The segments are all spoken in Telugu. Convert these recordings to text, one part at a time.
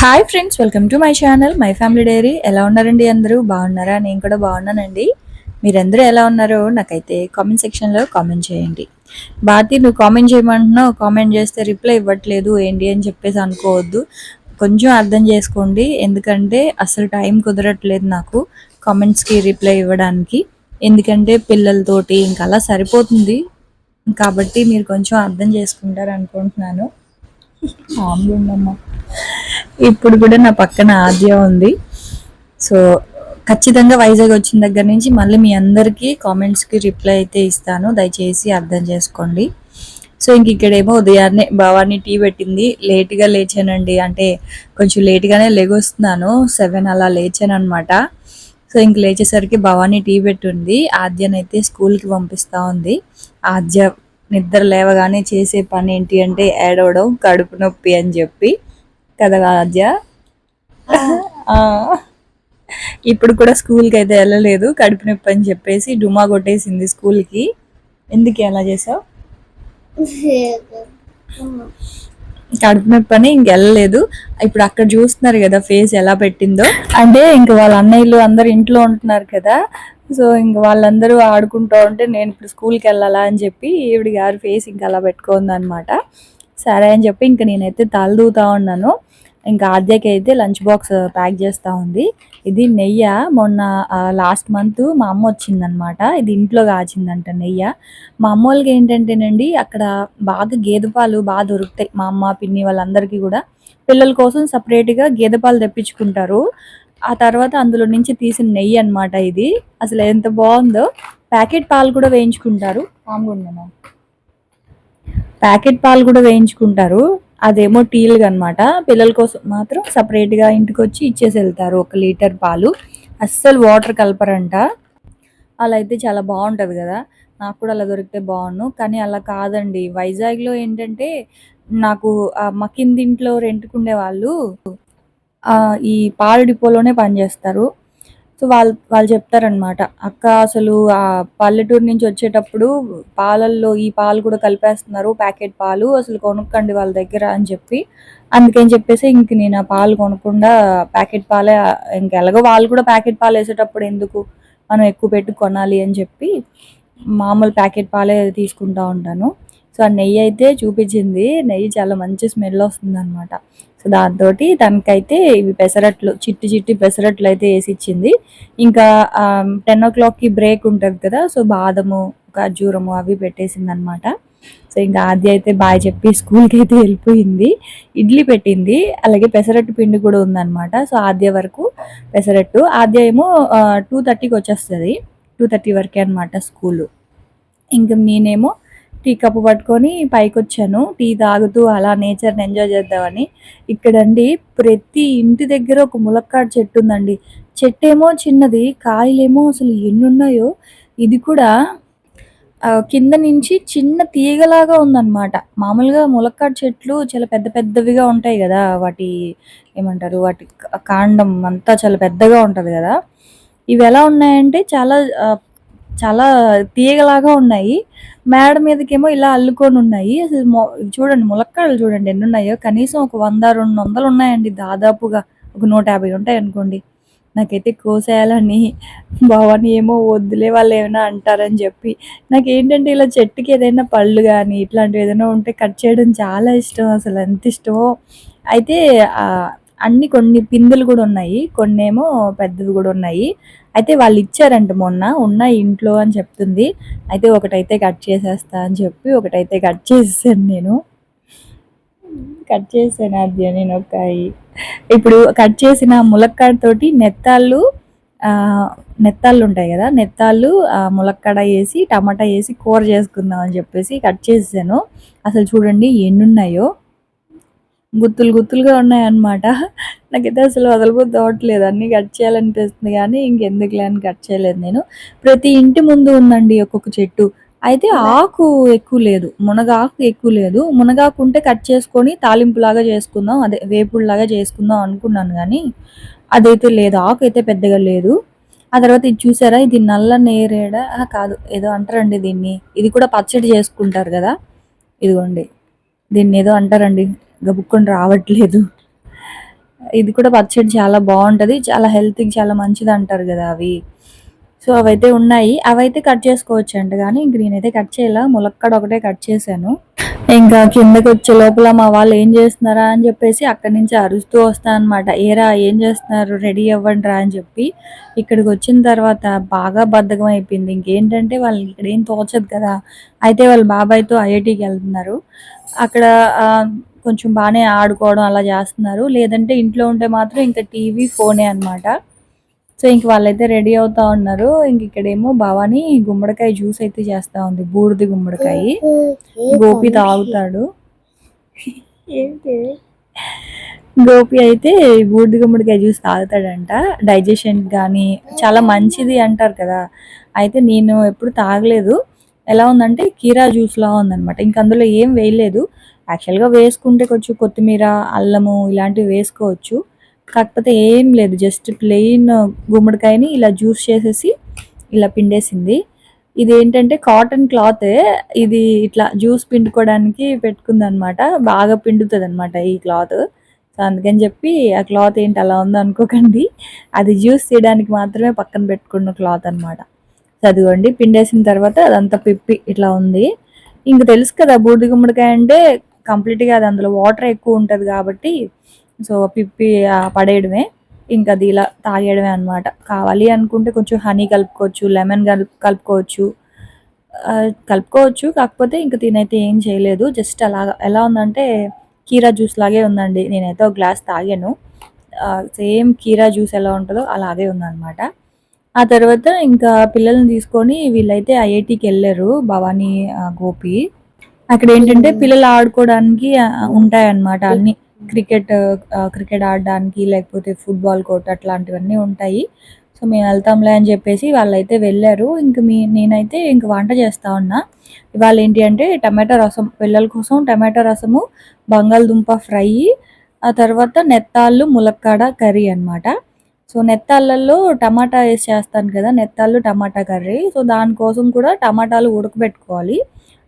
Hi friends welcome to my channel my family diary. ఎలా ఉన్నారండి అందరూ? బాగున్నారా? నేను కూడా బాగున్నానండి. మీరందరూ ఎలా ఉన్నారో నాకైతే కామెంట్ సెక్షన్లో కామెంట్ చేయండి. భారతి నువ్వు కామెంట్ చేయమంటున్నావు కామెంట్ చేస్తే రిప్లై ఇవ్వట్లేదు ఏంటి అని చెప్పేసి అనుకోవద్దు. కొంచెం అర్థం చేసుకోండి ఎందుకంటే అసలు టైం కుదరట్లేదు నాకు కామెంట్స్కి రిప్లై ఇవ్వడానికి. ఎందుకంటే పిల్లలతోటి ఇంకా అలా సరిపోతుంది. కాబట్టి మీరు కొంచెం అర్థం చేసుకుంటారు అనుకుంటున్నాను మామూలు ఇప్పుడు కూడా నా పక్కన ఆద్య ఉంది. సో ఖచ్చితంగా వైజాగ్ వచ్చిన దగ్గర నుంచి మళ్ళీ మీ అందరికీ కామెంట్స్కి రిప్లై అయితే ఇస్తాను. దయచేసి అర్థం చేసుకోండి. సో ఇంక ఇక్కడేమో ఉదయాన్నే భవానీ టీ పెట్టింది. లేట్గా లేచానండి. అంటే కొంచెం లేట్గానే లెగొస్తున్నాను. సెవెన్ అలా లేచాను అనమాట సో ఇంక లేచేసరికి భవానీ టీ పెట్టుంది. ఆద్యనైతే స్కూల్కి పంపిస్తూ ఉంది. ఆద్య నిద్ర లేవగానే చేసే పని ఏంటి అంటే ఏడవడం కడుపు నొప్పి అని చెప్పి. కదా ఆ. ఇప్పుడు కూడా స్కూల్కి అయితే వెళ్ళలేదు కడుపు నొప్పి అని చెప్పేసి డుమా కొట్టేసింది స్కూల్కి. ఎందుకు అలా చేసావు? కడుపు నొప్పి అని ఇంక వెళ్ళలేదు. ఇప్పుడు అక్కడ చూస్తున్నారు కదా ఫేస్ ఎలా పెట్టిందో. అంటే ఇంక వాళ్ళ అన్నయ్యలు అందరు ఇంట్లో ఉంటున్నారు కదా. సో ఇంక వాళ్ళందరూ ఆడుకుంటూ ఉంటే నేను ఇప్పుడు స్కూల్కి వెళ్ళాలా అని చెప్పి ఈవిడ గారి ఫేస్ ఇంకా అలా పెట్టుకుంది అనమాట సరే అని చెప్పి ఇంక నేనైతే తలదూతా ఉన్నాను. ఇంకా ఆద్యకి అయితే లంచ్ బాక్స్ ప్యాక్ చేస్తూ ఉంది. ఇది నెయ్యి మొన్న లాస్ట్ మంత్ మా అమ్మ వచ్చిందనమాట ఇది ఇంట్లో కాచిందంట నెయ్యి. మా అమ్మ వాళ్ళకి ఏంటంటేనండి అక్కడ బాగా గేదె పాలు బాగా దొరుకుతాయి మా అమ్మ పిన్ని వాళ్ళందరికీ కూడా. పిల్లల కోసం సపరేట్గా గేదె పాలు తెప్పించుకుంటారు. ఆ తర్వాత అందులో నుంచి తీసిన నెయ్యి అన్నమాట ఇది. అసలు ఎంత బాగుందో. ప్యాకెట్ పాలు కూడా వేయించుకుంటారు. మామూలుగా ప్యాకెట్ పాలు కూడా వేయించుకుంటారు. అదేమో టీలుగా అనమాట పిల్లల కోసం మాత్రం సపరేట్గా ఇంటికి వచ్చి ఇచ్చేసి వెళ్తారు ఒక లీటర్ పాలు. అస్సలు వాటర్ కలపరంట. అలా అయితే చాలా బాగుంటుంది కదా. నాకు కూడా అలా దొరికితే బాగుండు. కానీ అలా కాదండి. వైజాగ్లో ఏంటంటే నాకు మా కింది ఇంట్లో రెంట్కుండే వాళ్ళు ఈ పాల డిపోలోనే పనిచేస్తారు. సో వాళ్ళు వాళ్ళు చెప్తారనమాట అక్క అసలు ఆ పల్లెటూరు నుంచి వచ్చేటప్పుడు పాలల్లో ఈ పాలు కూడా కలిపేస్తున్నారు ప్యాకెట్ పాలు అసలు కొనుక్కండి వాళ్ళ దగ్గర అని చెప్పి. అందుకని చెప్పేసి ఇంక నేను ఆ పాలు కొనకుండా ప్యాకెట్ పాలే ఇంక ఎలాగో వాళ్ళు కూడా ప్యాకెట్ పాలు వేసేటప్పుడు ఎందుకు మనం ఎక్కువ పెట్టి కొనాలి అని చెప్పి మామూలు ప్యాకెట్ పాలే తీసుకుంటా ఉంటాను. సో ఆ నెయ్యి అయితే చూపించింది నెయ్యి చాలా మంచి స్మెల్ వస్తుంది అనమాట సో దాంతో తనకైతే ఇవి పెసరట్లు చిట్టి చిట్టి పెసరట్లు అయితే వేసి ఇచ్చింది ఇంకా టెన్ ఓ క్లాక్కి బ్రేక్ ఉంటుంది కదా సో బాదము ఖర్జూరము అవి పెట్టేసింది అనమాట సో ఇంకా ఆద్య అయితే బాయ్ చెప్పి స్కూల్కి అయితే వెళ్ళిపోయింది. ఇడ్లీ పెట్టింది అలాగే పెసరట్టు పిండి కూడా ఉందన్నమాట సో ఆద్య వరకు పెసరట్టు. ఆద్య ఏమో టూ థర్టీకి వచ్చేస్తుంది. టూ థర్టీ వరకే అనమాట స్కూలు. ఇంకా నేనేమో టీ కప్పు పట్టుకొని పైకి వచ్చాను టీ తాగుతూ అలా నేచర్ని ఎంజాయ్ చేద్దామని. ఇక్కడండి ప్రతి ఇంటి దగ్గర ఒక ములక్కాడ చెట్టు ఉందండి. చెట్టు ఏమో చిన్నది కాయలేమో అసలు ఎన్ని ఉన్నాయో ఇది కూడా కింద నుంచి చిన్న తీగలాగా ఉందన్నమాట. మామూలుగా ములక్కాడ చెట్లు చాలా పెద్ద పెద్దవిగా ఉంటాయి కదా వాటి ఏమంటారు వాటి కాండం అంతా చాలా పెద్దగా ఉంటుంది కదా. ఇవి ఎలా ఉన్నాయంటే చాలా చాలా తీగలాగా ఉన్నాయి. మేడ మీదకేమో ఇలా అల్లుకొని ఉన్నాయి. అసలు చూడండి ములక్కాడలు చూడండి ఎన్ని ఉన్నాయో. కనీసం ఒక వంద రెండు వందలు ఉన్నాయండి దాదాపుగా. ఒక నూట యాభై ఉంటాయి అనుకోండి. నాకైతే కోసేయాలని భవాని ఏమో వద్దులే వాళ్ళు ఏమైనా అంటారని చెప్పి. నాకు ఏంటంటే ఇలా చెట్టుకి ఏదైనా పళ్ళు కానీ ఇట్లాంటివి ఏదైనా ఉంటే కట్ చేయడం చాలా ఇష్టం. అసలు ఎంత ఇష్టమో. అయితే అన్ని కొన్ని పిందులు కూడా ఉన్నాయి కొన్ని ఏమో పెద్దవి కూడా ఉన్నాయి. అయితే వాళ్ళు ఇచ్చారంట మొన్న ఉన్న ఇంట్లో అని చెప్తుంది. అయితే ఒకటైతే కట్ చేసేస్తా అని చెప్పి ఒకటైతే కట్ చేసేసాను నేను. కట్ చేసాను అది నేను ఒక ఇప్పుడు కట్ చేసిన ములక్కాడతోటి నెత్తాళ్ళు నెత్తాళ్ళు ఉంటాయి కదా నెత్తాళ్ళు ములక్కడ ములక్కాడ వేసి టమాటా వేసి కూర చేసుకుందాం అని చెప్పేసి కట్ చేసాను అసలు చూడండి ఎన్ని ఉన్నాయో. గుత్తులు గుత్తులుగా ఉన్నాయన్నమాట. నాకైతే అసలు వదలబుద్ధి అవ్వట్లేదు అన్నీ కట్ చేయాలనిపిస్తుంది కానీ ఇంకెందుకులే అని కట్ చేయలేదు నేను. ప్రతి ఇంటి ముందు ఉందండి ఒక్కొక్క చెట్టు. అయితే ఆకు ఎక్కువ లేదు. మునగ ఆకు ఎక్కువ లేదు. మునగాకు ఉంటే కట్ చేసుకొని తాలింపులాగా చేసుకుందాం. అదే వేపుడులాగా చేసుకుందాం అనుకున్నాను కానీ అదైతే లేదు. ఆకు అయితే పెద్దగా లేదు. ఆ తర్వాత ఇది చూసారా? ఇది నల్ల నేరేడ. కాదు. ఏదో అంటారండి దీన్ని. ఇది కూడా పచ్చడి చేసుకుంటారు కదా? ఇదిగోండి. దీన్ని ఏదో అంటారండి. గబుక్కొని రావట్లేదు. ఇది కూడా పచ్చడి చాలా బాగుంటది చాలా హెల్త్కి చాలా మంచిది అంటారు కదా అవి. సో అవైతే ఉన్నాయి. అవైతే కట్ చేసుకోవచ్చు అంట కానీ గ్రీన్ అయితే కట్ చేయాల. ములక్కడ ఒకటే కట్ చేశాను. ఇంకా కిందకి వచ్చే లోపల మా వాళ్ళు ఏం చేస్తున్నారా అని చెప్పేసి అక్కడి నుంచి అరుస్తూ వస్తా అనమాట ఏరా ఏం చేస్తున్నారు? రెడీ అవ్వండి రా అని చెప్పి. ఇక్కడికి వచ్చిన తర్వాత బాగా బద్ధకం అయిపోయింది. ఇంకేంటంటే వాళ్ళకి ఇక్కడ ఏం తోచదు కదా. అయితే వాళ్ళ బాబాయ్తో ఐఐటికి వెళ్తున్నారు. అక్కడ కొంచెం బాగానే ఆడుకోవడం అలా చేస్తున్నారు. లేదంటే ఇంట్లో ఉంటే మాత్రం ఇంకా టీవీ ఫోనే అన్నమాట. సో ఇంక వాళ్ళైతే రెడీ అవుతా ఉన్నారు. ఇంక ఇక్కడేమో భవాని గుమ్మడికాయ జ్యూస్ అయితే చేస్తా ఉంది. బూడిది గుమ్మడికాయ. గోపి తాగుతాడు. ఏంటి? గోపి అయితే బూడిద గుమ్మడికాయ జ్యూస్ తాగుతాడంట. డైజెషన్ కానీ చాలా మంచిది అంటారు కదా. అయితే నేను ఎప్పుడు తాగలేదు. ఎలా ఉందంటే కీరా జ్యూస్ లా ఉందన్నమాట. ఇంక అందులో ఏం వేయలేదు. యాక్చువల్గా వేసుకుంటే కొంచెం కొత్తిమీర అల్లము ఇలాంటివి వేసుకోవచ్చు. కాకపోతే ఏం లేదు జస్ట్ ప్లెయిన్ గుమ్మడికాయని ఇలా జ్యూస్ చేసేసి ఇలా పిండేసింది. ఇది ఏంటంటే కాటన్ క్లాత్ ఇది ఇట్లా జ్యూస్ పిండుకోవడానికి పెట్టుకుందనమాట. బాగా పిండుతుంది అనమాట ఈ క్లాత్ సో అందుకని చెప్పి ఆ క్లాత్ ఏంటి అలా ఉందో అనుకోకండి. అది జ్యూస్ తీయడానికి మాత్రమే పక్కన పెట్టుకున్న క్లాత్ అనమాట. చదివండి పిండేసిన తర్వాత అదంతా పిప్పి ఇట్లా ఉంది. ఇంక తెలుసు కదా బూడిది గుమ్మడికాయ అంటే కంప్లీట్గా అది అందులో వాటర్ ఎక్కువ ఉంటుంది కాబట్టి సో పిప్పి పడేయడమే. ఇంకా అది ఇలా తాగేయడమే అనమాట కావాలి అనుకుంటే కొంచెం హనీ కలుపుకోవచ్చు లెమన్ కలుపు కలుపుకోవచ్చు. కలుపుకోవచ్చు కాకపోతే ఇంకా తినైతే ఏం చేయలేదు. జస్ట్ అలా ఎలా ఉందంటే కీరా జ్యూస్ లాగే ఉందండి. నేనైతే ఒక గ్లాస్ తాగాను. సేమ్ కీరా జ్యూస్ ఎలా ఉంటుందో అలాగే ఉందన్నమాట. ఆ తర్వాత ఇంకా పిల్లల్ని తీసుకొని వీళ్ళైతే ఐఐటికి వెళ్ళారు భవానీ గోపి. అక్కడ ఏంటంటే పిల్లలు ఆడుకోవడానికి ఉంటాయి అన్నమాట అన్ని క్రికెట్ క్రికెట్ ఆడడానికి లేకపోతే ఫుట్బాల్ కోర్ట్ అట్లాంటివన్నీ ఉంటాయి. సో మేము వెళ్తాంలే అని చెప్పేసి వాళ్ళైతే వెళ్ళారు. ఇంక మీ నేనైతే ఇంక వంట చేస్తా ఉన్నా. ఇవాళ ఏంటి అంటే టమాటా రసం పిల్లల కోసం టమాటా రసము బంగాళదుంప ఫ్రై ఆ తర్వాత నెత్తాళ్ళు ములక్కాడ కర్రీ అన్నమాట. సో నెత్తాళ్ళల్లో టమాటా వేసి చేస్తాను కదా నెత్తాళ్ళు టమాటా కర్రీ. సో దానికోసం కూడా టమాటాలు ఉడకబెట్టుకోవాలి.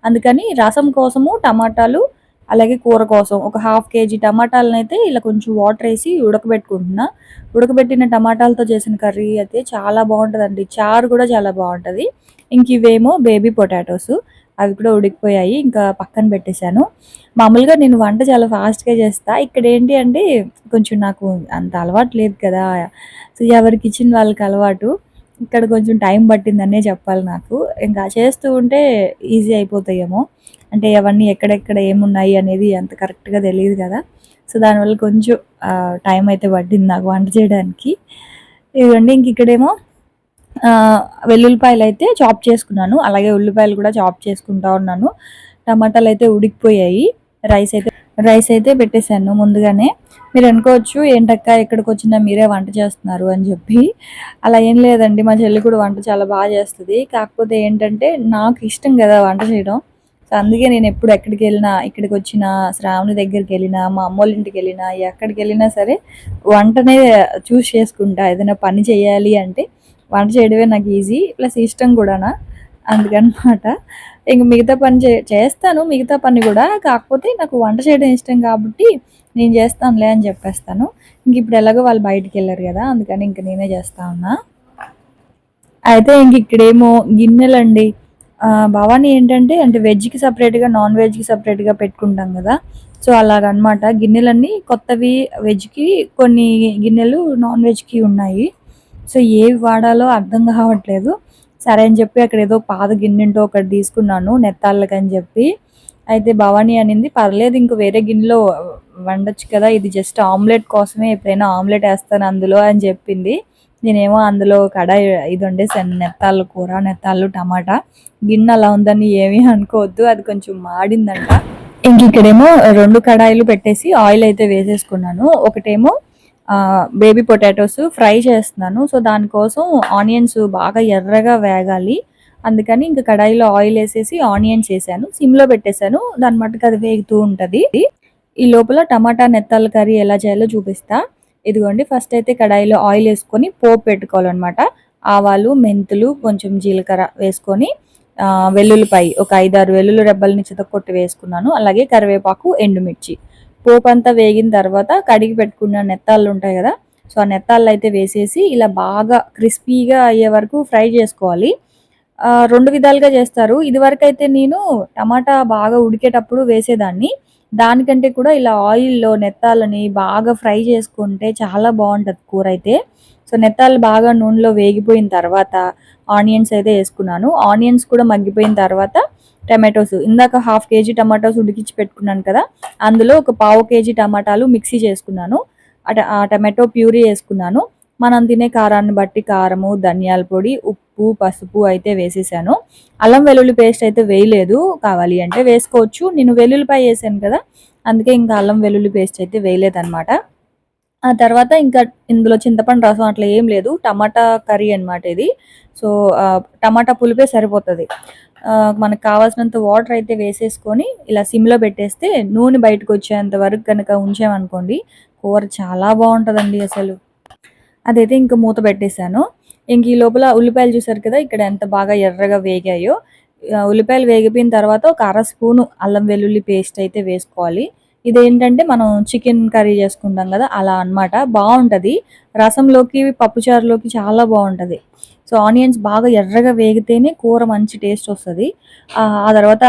అందుకని రసం కోసము టమాటాలు అలాగే కూర కోసం ఒక హాఫ్ కేజీ టమాటాలను అయితే ఇలా కొంచెం వాటర్ వేసి ఉడకబెట్టుకుంటున్నా. ఉడకబెట్టిన టమాటాలతో చేసిన కర్రీ అయితే చాలా బాగుంటుందండి. చారు కూడా చాలా బాగుంటుంది. ఇంక ఇవేమో బేబీ పొటాటోస్ అవి కూడా ఉడికిపోయాయి. ఇంకా పక్కన పెట్టేశాను. మామూలుగా నేను వంట చాలా ఫాస్ట్గా చేస్తా. ఇక్కడ ఏంటి అంటే కొంచెం నాకు అంత అలవాటు లేదు కదా. సో ఎవరికి ఇచ్చిన వాళ్ళకి అలవాటు. ఇక్కడ కొంచెం టైం పట్టిందనే చెప్పాలి నాకు. ఇంకా చేస్తూ ఉంటే ఈజీ అయిపోతాయేమో. అంటే అవన్నీ ఎక్కడెక్కడ ఏమున్నాయి అనేది అంత కరెక్ట్గా తెలియదు కదా. సో దానివల్ల కొంచెం టైం అయితే పట్టింది నాకు వంట చేయడానికి. ఇదిగోండి ఇంక ఇక్కడేమో వెల్లుల్లిపాయలు అయితే చాప్ చేసుకున్నాను. అలాగే ఉల్లిపాయలు కూడా చాప్ చేసుకుంటా ఉన్నాను. టమాటాలు అయితే ఉడికిపోయాయి. రైస్ అయితే రైస్ అయితే పెట్టేశాను ముందుగానే. మీరు అనుకోవచ్చు ఏంటక్క ఇక్కడికి వచ్చినా మీరే వంట చేస్తున్నారు అని చెప్పి. అలా ఏం లేదండి మా చెల్లి కూడా వంట చాలా బాగా చేస్తుంది. కాకపోతే ఏంటంటే నాకు ఇష్టం కదా వంట చేయడం. సో అందుకే నేను ఎప్పుడు ఎక్కడికి వెళ్ళినా ఇక్కడికి వచ్చినా శ్రావణి దగ్గరికి వెళ్ళినా మా అమ్మోళ్ళ ఇంటికి వెళ్ళినా ఎక్కడికి వెళ్ళినా సరే వంటనే చూస్ చేసుకుంటా. ఏదైనా పని చేయాలి అంటే వంట చేయడమే నాకు ఈజీ. ప్లస్ ఇష్టం కూడానా. అందుకనమాట. ఇంక మిగతా పని చే చేస్తాను. మిగతా పని కూడా కాకపోతే నాకు వంట చేయడం ఇష్టం కాబట్టి నేను చేస్తానులే అని చెప్పేస్తాను. ఇంక ఇప్పుడు ఎలాగో వాళ్ళు బయటికి వెళ్ళారు కదా అందుకని ఇంక నేనే చేస్తా ఉన్నా. అయితే ఇంక ఇక్కడేమో గిన్నెలండి. భవానీ ఏంటంటే అంటే వెజ్కి సపరేట్గా నాన్ వెజ్కి సపరేట్గా పెట్టుకుంటాం కదా. సో అలాగనమాట. గిన్నెలన్నీ కొత్తవి వెజ్కి కొన్ని గిన్నెలు నాన్ వెజ్కి ఉన్నాయి. సో ఏవి వాడాలో అర్థం కావట్లేదు. సరే అని చెప్పి అక్కడ ఏదో పాత గిన్నెంటో ఒకటి తీసుకున్నాను నెత్తాళ్ళకని అని చెప్పి. అయితే భవానీ అనింది పర్లేదు ఇంక వేరే గిన్నెలో వండొచ్చు కదా ఇది జస్ట్ ఆమ్లెట్ కోసమే ఎప్పుడైనా ఆమ్లెట్ వేస్తాను అందులో అని చెప్పింది. నేనేమో అందులో కడాయి ఇది వండేసాను నెత్తాళ్ళు కూర నెత్తాళ్ళు టమాటా. గిన్నె అలా ఉందని ఏమీ అనుకోవద్దు అది కొంచెం మాడిందంట. ఇంక ఇక్కడేమో రెండు కడాయిలు పెట్టేసి ఆయిల్ అయితే వేసేసుకున్నాను. ఒకటేమో బేబీ పొటాటోస్ ఫ్రై చేస్తున్నాను. సో దానికోసం ఆనియన్స్ బాగా ఎర్రగా వేగాలి. అందుకని ఇంకా కడాయిలో ఆయిల్ వేసేసి ఆనియన్స్ వేసాను సిమ్లో పెట్టేశాను. దాని మట్టుకు అది వేగుతూ ఉంటుంది. ఈ లోపల టమాటా నెత్తాల కర్రీ ఎలా చేయాలో చూపిస్తా. ఇదిగోండి ఫస్ట్ అయితే కడాయిలో ఆయిల్ వేసుకొని పోపు పెట్టుకోవాలన్నమాట. ఆవాలు మెంతులు కొంచెం జీలకర్ర వేసుకొని వెల్లుల్లిపై వెల్లుల్లిపాయ ఒక ఐదారు వెల్లుల్లి రెబ్బల్ని చితకొట్టి వేసుకున్నాను. అలాగే కరివేపాకు ఎండుమిర్చి. పోపు అంతా వేగిన తర్వాత కడిగి పెట్టుకున్న నెత్తాళ్ళు ఉంటాయి కదా సో ఆ నెత్తాళ్ళు అయితే వేసేసి ఇలా బాగా క్రిస్పీగా అయ్యే వరకు ఫ్రై చేసుకోవాలి. రెండు విధాలుగా చేస్తారు. ఇదివరకు అయితే నేను టమాటా బాగా ఉడికేటప్పుడు వేసేదాన్ని. దానికంటే కూడా ఇలా ఆయిల్లో నెత్తాలని బాగా ఫ్రై చేసుకుంటే చాలా బాగుంటుంది కూర అయితే. సో నెత్తాలు బాగా నూనెలో వేగిపోయిన తర్వాత ఆనియన్స్ అయితే వేసుకున్నాను. ఆనియన్స్ కూడా మగ్గిపోయిన తర్వాత టమాటోస్. ఇందాక హాఫ్ కేజీ టమాటోస్ ఉడికించి పెట్టుకున్నాను కదా అందులో ఒక పావు కేజీ టమాటాలు మిక్సీ చేసుకున్నాను. అట ఆ టమాటో ప్యూరీ వేసుకున్నాను మనం తినే కారాన్ని బట్టి కారము ధనియాల పొడి ఉప్పు పసుపు అయితే వేసేసాను. అల్లం వెల్లుల్లి పేస్ట్ అయితే వేయలేదు కావాలి అంటే వేసుకోవచ్చు. నేను వెల్లుల్లిపాయ వేసాను కదా అందుకే ఇంకా అల్లం వెల్లుల్లి పేస్ట్ అయితే వేయలేదన్నమాట. ఆ తర్వాత ఇంకా ఇందులో చింతపండు రసం అట్లా ఏం లేదు. టమాటా కర్రీ అన్నమాట ఇది. సో టమాటా పులిపే సరిపోతుంది. మనకు కావాల్సినంత వాటర్ అయితే వేసేసుకొని ఇలా సిమ్లో పెట్టేస్తే నూనె బయటకు వచ్చేంత వరకు కనుక ఉంచామనుకోండి కూర చాలా బాగుంటుందండి అసలు. అదైతే ఇంకా మూత పెట్టేశాను. ఇంక ఈ లోపల ఉల్లిపాయలు చూసారు కదా ఇక్కడ ఎంత బాగా ఎర్రగా వేగాయో. ఉల్లిపాయలు వేగిపోయిన తర్వాత ఒక అర స్పూను అల్లం వెల్లుల్లి పేస్ట్ అయితే వేసుకోవాలి. ఇదేంటంటే మనం చికెన్ కర్రీ చేసుకుంటాం కదా అలా అన్నమాట. బాగుంటుంది. రసంలోకి పప్పుచారులోకి చాలా బాగుంటుంది. సో ఆనియన్స్ బాగా ఎర్రగా వేగితేనే కూర మంచి టేస్ట్ వస్తుంది. ఆ తర్వాత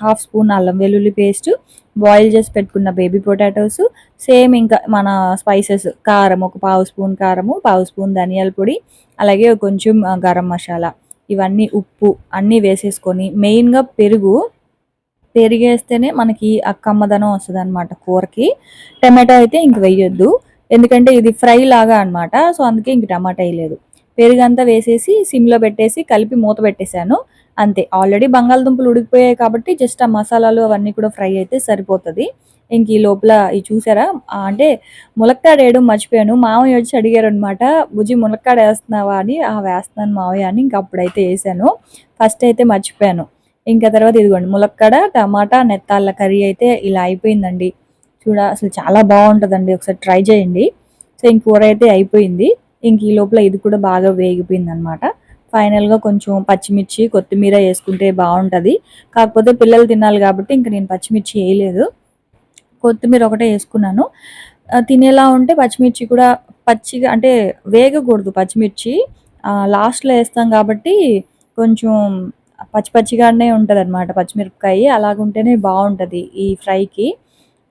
హాఫ్ స్పూన్ అల్లం వెల్లుల్లి పేస్ట్ బాయిల్ చేసి పెట్టుకున్న బేబీ పొటాటోస్ సేమ్ ఇంకా మన స్పైసెస్ కారం ఒక పావు స్పూన్ కారము పావు స్పూన్ ధనియాల పొడి అలాగే కొంచెం గరం మసాలా. ఇవన్నీ ఉప్పు అన్నీ వేసేసుకొని మెయిన్గా పెరుగు పెరిగేస్తేనే మనకి ఆ కమ్మదనం వస్తుంది అనమాట కూరకి. టమాటో అయితే ఇంక వేయొద్దు. ఎందుకంటే ఇది ఫ్రై లాగా అన్నమాట. సో అందుకే ఇంక టమాటా వేయలేదు. పెరుగంతా వేసేసి సిమ్లో పెట్టేసి కలిపి మూత పెట్టేశాను. అంతే. ఆల్రెడీ బంగాళదుంపలు ఉడికిపోయాయి కాబట్టి జస్ట్ ఆ మసాలాలు అవన్నీ కూడా ఫ్రై అయితే సరిపోతుంది. ఇంక ఈ లోపల ఇది చూసారా? అంటే ములక్కాడ వేయడం మర్చిపోయాను. మామయ్య వచ్చి అడిగారు అనమాట బుజ్జి ములక్కాడ వేస్తున్నావా? అని. ఆ వేస్తున్నాను మావయ్య అని. ఇంక అప్పుడైతే వేసాను. ఫస్ట్ అయితే మర్చిపోయాను. ఇంకా తర్వాత ఇదిగోండి ములక్కాడ టమాటా నెత్తాళ్ళ కర్రీ అయితే ఇలా అయిపోయిందండి. చూడ అసలు చాలా బాగుంటుందండి ఒకసారి ట్రై చేయండి. సో ఇంక కూర అయితే అయిపోయింది. ఇంక ఈ లోపల ఇది కూడా బాగా వేగిపోయింది అనమాట ఫైనల్గా కొంచెం పచ్చిమిర్చి కొత్తిమీర వేసుకుంటే బాగుంటుంది. కాకపోతే పిల్లలు తినాలి కాబట్టి ఇంక నేను పచ్చిమిర్చి వేయలేదు. కొత్తిమీర ఒకటే వేసుకున్నాను. తినేలా ఉంటే పచ్చిమిర్చి కూడా పచ్చిగా అంటే వేగకూడదు పచ్చిమిర్చి. లాస్ట్లో వేస్తాం కాబట్టి కొంచెం పచ్చి పచ్చిగానే ఉంటుంది అనమాట పచ్చిమిరపకాయ అలాగుంటేనే బాగుంటుంది ఈ ఫ్రైకి.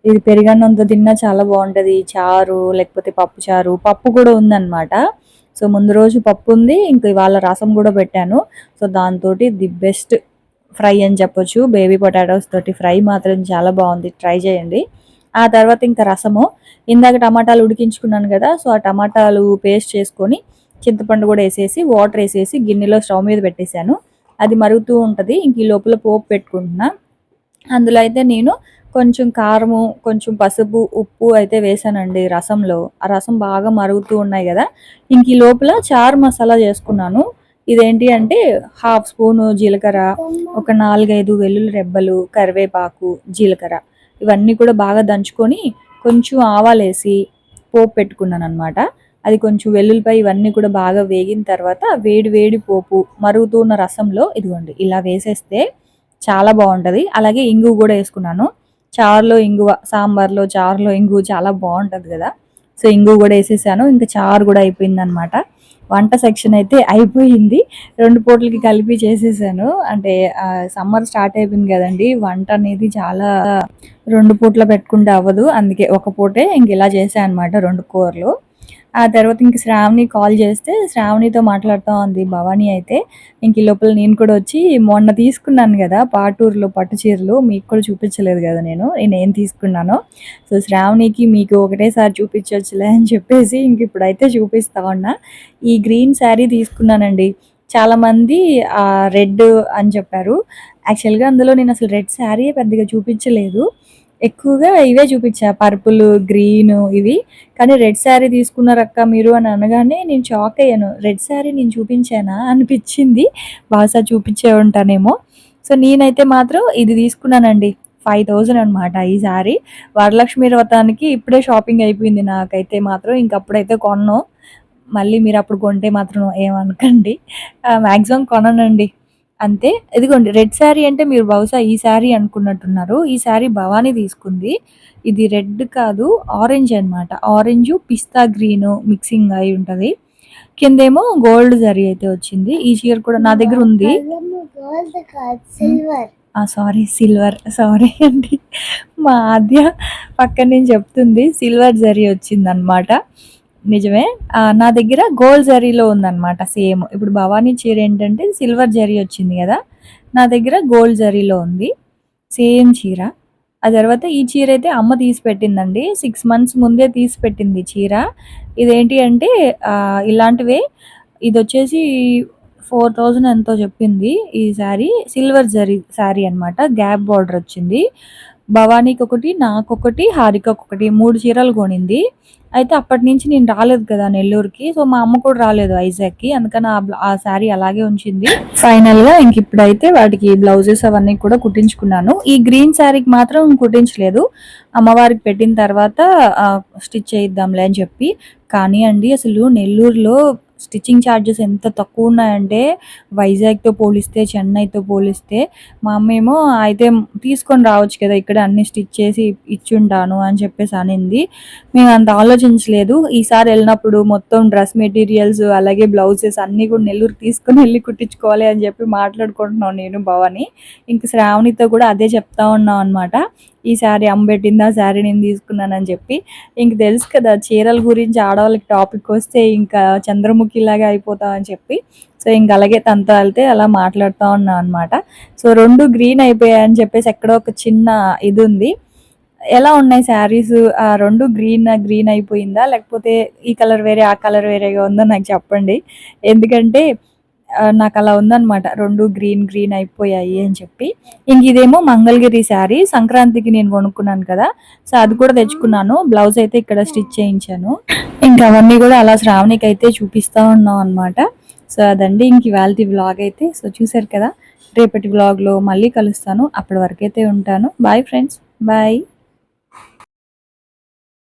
ఇది పెరిగన్నంత తిన్నా చాలా బాగుంటుంది. చారు లేకపోతే పప్పు చారు. పప్పు కూడా ఉందన్నమాట. సో ముందు రోజు పప్పు ఉంది. ఇంకా ఇవాళ రసం కూడా పెట్టాను. సో దాంతో ది బెస్ట్ ఫ్రై అని చెప్పొచ్చు. బేబీ పొటాటోస్ తోటి ఫ్రై మాత్రం చాలా బాగుంది. ట్రై చేయండి. ఆ తర్వాత ఇంకా రసము. ఇందాక టమాటాలు ఉడికించుకున్నాను కదా సో ఆ టమాటాలు పేస్ట్ చేసుకొని చింతపండు కూడా వేసేసి వాటర్ వేసేసి గిన్నెలో స్టవ్ మీద పెట్టేశాను. అది మరుగుతూ ఉంటుంది. ఇంక ఈ లోపల పోపు పెట్టుకుంటున్నా. అందులో అయితే నేను కొంచెం కారము కొంచెం పసుపు ఉప్పు అయితే వేసానండి రసంలో. ఆ రసం బాగా మరుగుతూ ఉన్నాయి కదా. ఇంక ఈ లోపల చారు మసాలా చేసుకున్నాను. ఇదేంటి అంటే హాఫ్ స్పూను జీలకర్ర ఒక నాలుగైదు వెల్లుల్లి రెబ్బలు కరివేపాకు జీలకర్ర ఇవన్నీ కూడా బాగా దంచుకొని కొంచెం ఆవాలేసి పోపు పెట్టుకున్నాను అనమాట అది కొంచెం వెల్లుల్లిపాయ ఇవన్నీ కూడా బాగా వేగిన తర్వాత వేడి వేడి పోపు మరుగుతున్న రసంలో ఇదిగోండి ఇలా వేసేస్తే చాలా బాగుంటుంది. అలాగే ఇంగువ కూడా వేసుకున్నాను. చారులో ఇంగువ సాంబార్లో చారులో ఇంగువ చాలా బాగుంటుంది కదా. సో ఇంగువ కూడా వేసేసాను. ఇంకా చారు కూడా అయిపోయింది అనమాట వంట సెక్షన్ అయితే అయిపోయింది. రెండు పూటలకి కలిపి చేసేసాను. అంటే సమ్మర్ స్టార్ట్ అయిపోయింది కదండి. వంట అనేది చాలా రెండు పూట్ల పెట్టుకుంటే అవ్వదు. అందుకే ఒక పూటే ఇంక ఇలా చేసాను అనమాట రెండు కూరలు. ఆ తర్వాత ఇంక శ్రావణి కాల్ చేస్తే శ్రావణితో మాట్లాడుతూ ఉంది భవానీ అయితే. ఇంక ఈ లోపల నేను కూడా వచ్చి మొన్న తీసుకున్నాను కదా పాటూరులో పట్టు చీరలు మీకు కూడా చూపించలేదు కదా నేను నేను ఏం తీసుకున్నానో. సో శ్రావణికి మీకు ఒకటేసారి చూపించవచ్చులే అని చెప్పేసి ఇంక ఇప్పుడైతే చూపిస్తా ఉన్నా. ఈ గ్రీన్ శారీ తీసుకున్నానండి. చాలా మంది ఆ రెడ్ అని చెప్పారు. యాక్చువల్గా అందులో నేను అసలు రెడ్ శారీ పెద్దగా చూపించలేదు. ఎక్కువగా ఇవే చూపించా. పర్పుల్ గ్రీన్ ఇవి. కానీ రెడ్ శారీ తీసుకున్నారు అక్క మీరు అని అనగానే నేను షాక్ అయ్యాను. రెడ్ శారీ నేను చూపించానా అనిపించింది. బహుశా చూపించే ఉంటానేమో. సో నేనైతే మాత్రం ఇది తీసుకున్నానండి. ఫైవ్ థౌజండ్ అనమాట ఈ సారీ వరలక్ష్మి వ్రతానికి ఇప్పుడే షాపింగ్ అయిపోయింది నాకైతే మాత్రం. ఇంకప్పుడైతే కొన్నాను మళ్ళీ మీరు అప్పుడు కొంటే మాత్రం ఏమనకండి. మ్యాక్సిమం కొననండి. అంతే ఇదిగోండి రెడ్ శారీ అంటే మీరు బహుశా ఈ శారీ అనుకున్నట్టున్నారు. ఈ శారీ భవానీ తీసుకుంది. ఇది రెడ్ కాదు ఆరెంజ్ అన్నమాట. ఆరెంజ్ పిస్తా గ్రీన్ మిక్సింగ్ అయి ఉంటది. కిందేమో గోల్డ్ జరీ అయితే వచ్చింది. ఈ చీర కూడా నా దగ్గర ఉంది. సారీ సిల్వర్ సారీ అండి. మా ఆద్య పక్కన నేను చెప్తుంది సిల్వర్ జరీ వచ్చింది అనమాట నిజమే. నా దగ్గర గోల్డ్ జరీలో ఉందన్నమాట సేమ్. ఇప్పుడు భవానీ చీర ఏంటంటే సిల్వర్ జరీ వచ్చింది కదా నా దగ్గర గోల్డ్ జరీలో ఉంది సేమ్ చీర. ఆ తర్వాత ఈ చీర అయితే అమ్మ తీసి పెట్టిందండి సిక్స్ మంత్స్ ముందే తీసి పెట్టింది చీర. ఇదేంటి అంటే ఇలాంటివే ఇది వచ్చేసి ఫోర్ థౌజండ్ ఎంతో చెప్పింది ఈ శారీ సిల్వర్ జరీ శారీ అన్నమాట గ్యాప్ బార్డర్ వచ్చింది. భవానీకి ఒకటి నాకొకటి హారిక ఒకటి మూడు చీరలు కొనింది. అయితే అప్పటి నుంచి నేను రాలేదు కదా నెల్లూరుకి. సో మా అమ్మ కూడా రాలేదు వైజాగ్కి అందుకని ఆ ఆ శారీ అలాగే ఉంచింది. ఫైనల్గా ఇంక ఇప్పుడైతే వాటికి బ్లౌజెస్ అవన్నీ కూడా కుట్టించుకున్నాను. ఈ గ్రీన్ శారీకి మాత్రం కుట్టించలేదు. అమ్మవారికి పెట్టిన తర్వాత స్టిచ్ చేయిద్దాంలే అని చెప్పి. కానీ అండి అసలు నెల్లూరులో స్టిచ్చింగ్ ఛార్జెస్ ఎంత తక్కువ ఉన్నాయంటే వైజాగ్తో పోలిస్తే చెన్నైతో పోలిస్తే మా అమ్మ ఏమో అయితే తీసుకొని రావచ్చు కదా ఇక్కడ అన్ని స్టిచ్ చేసి ఇచ్చుంటాను అని చెప్పేసి అనింది. మేము అంత ఆలోచించలేదు. ఈసారి వెళ్ళినప్పుడు మొత్తం డ్రెస్ మెటీరియల్స్ అలాగే బ్లౌజెస్ అన్నీ కూడా నెల్లూరు తీసుకొని వెళ్ళి కుట్టించుకోవాలి అని చెప్పి మాట్లాడుకుంటున్నాను నేను భవాని. ఇంక శ్రావణితో కూడా అదే చెప్తా ఉన్నాం అనమాట ఈ శారీ అమ్మబెట్టింది ఆ శారీ నేను తీసుకున్నానని చెప్పి. ఇంక తెలుసు కదా చీరల గురించి ఆడవాళ్ళకి టాపిక్ వస్తే ఇంకా చంద్రముఖిలాగా అయిపోతామని చెప్పి. సో ఇంక అలాగే తనతో వెళ్తే అలా మాట్లాడుతూ ఉన్నాం అనమాట సో రెండు గ్రీన్ అయిపోయాయని చెప్పేసి ఎక్కడో ఒక చిన్న ఇది ఉంది. ఎలా ఉన్నాయి శారీస్ ఆ రెండు గ్రీన్ గ్రీన్ అయిపోయిందా? లేకపోతే ఈ కలర్ వేరే ఆ కలర్ వేరేగా ఉందో నాకు చెప్పండి. ఎందుకంటే నాకు అలా ఉందన్నమాట. రెండు గ్రీన్ గ్రీన్ అయిపోయాయి అని చెప్పి. ఇంక ఇదేమో మంగళగిరి శారీ. సంక్రాంతికి నేను కొనుక్కున్నాను కదా. సో అది కూడా తెచ్చుకున్నాను. బ్లౌజ్ అయితే ఇక్కడ స్టిచ్ చేయించాను. ఇంకా అవన్నీ కూడా అలా శ్రావణికి అయితే చూపిస్తా ఉన్నాం అనమాట సో అదండి ఇంక ఇవాళ వ్లాగ్ అయితే. సో చూసారు కదా? రేపటి వ్లాగ్లో మళ్ళీ కలుస్తాను. అప్పటి వరకు అయితే ఉంటాను. Bye friends bye